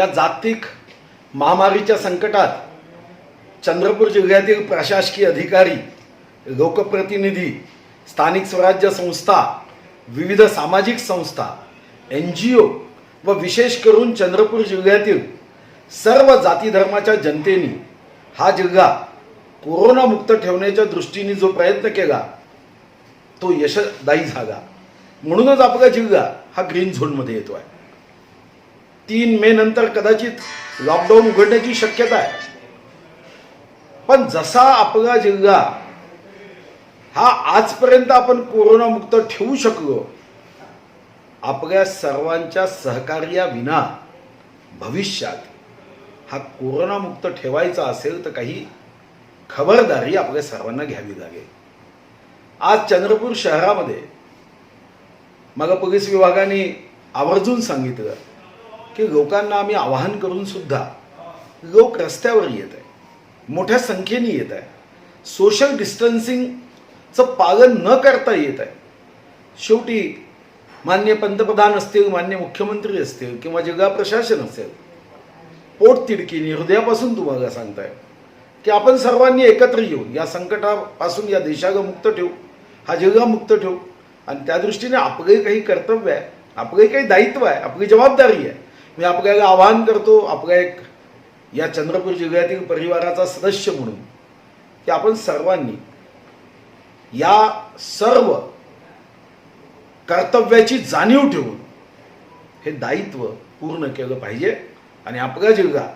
या जागतिक महामारीच्या संकटात चंद्रपूर जिल्ह्यातील प्रशासकीय अधिकारी लोकप्रतिनिधी स्थानिक स्वराज्य संस्था विविध सामाजिक संस्था एन जी ओ व विशेष करून चंद्रपूर जिल्ह्यातील सर्व जाती धर्माच्या जनतेने हा जिल्हा कोरोनामुक्त ठेवण्याच्या दृष्टीने जो प्रयत्न केला तो यशदायी झाला. म्हणूनच आपला जिल्हा हा ग्रीन झोनमध्ये येतो आहे तीन मे नंतर कदाचित लॉकडाऊन उघडण्याची शक्यता आहे. पण जसा आपला जिल्हा हा आजपर्यंत आपण कोरोनामुक्त ठेवू शकलो आपल्या सर्वांच्या सहकार्याविना भविष्यात हा कोरोनामुक्त ठेवायचा असेल तर काही खबरदारी आपल्या सर्वांना घ्यावी लागेल. आज चंद्रपूर शहरामध्ये मग पोलीस विभागाने आवर्जून सांगितलं की लोकांना आम्ही आवाहन करून सुद्धा लोक रस्त्यावर येत आहे मोठ्या संख्येने येत आहे सोशल डिस्टन्सिंगचं पालन न करता येत आहे. शेवटी मान्य पंतप्रधान असतील मान्य मुख्यमंत्री असतील किंवा जिल्हा प्रशासन असेल पोट तिडकीने हृदयापासून तुम्हाला सांगताय की आपण सर्वांनी एकत्र येऊन या संकटापासून या देशाला मुक्त ठेवू हा जगा मुक्त ठेवू. आणि त्या दृष्टीने आपले काही कर्तव्य आहे आपले काही दायित्व आहे आपली जबाबदारी आहे. मी आपल्याला आवाहन करतो आपल्या एक या चंद्रपूर जिल्ह्यातील परिवाराचा सदस्य म्हणून की आपण सर्वांनी या सर्व कर्तव्याची जाणीव ठेवून हे दायित्व पूर्ण केलं पाहिजे. आणि आपला जिल्हा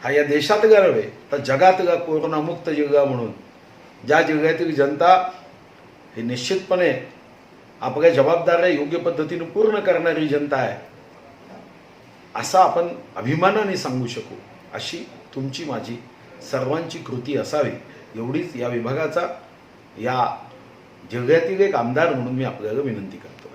हा या देशातला नव्हे तर जगातला कोरोनामुक्त जिल्हा म्हणून ज्या जिल्ह्यातील जनता हे निश्चितपणे आपल्या जबाबदाऱ्या योग्य पद्धतीने पूर्ण करणारी जनता आहे. असा आपण अभिमानाने सांगू शकू अशी तुमची माझी सर्वांची कृती असावी. एवढीच या विभागाचा या जिल्ह्यातील एक आमदार म्हणून मी आपल्याला विनंती करतो.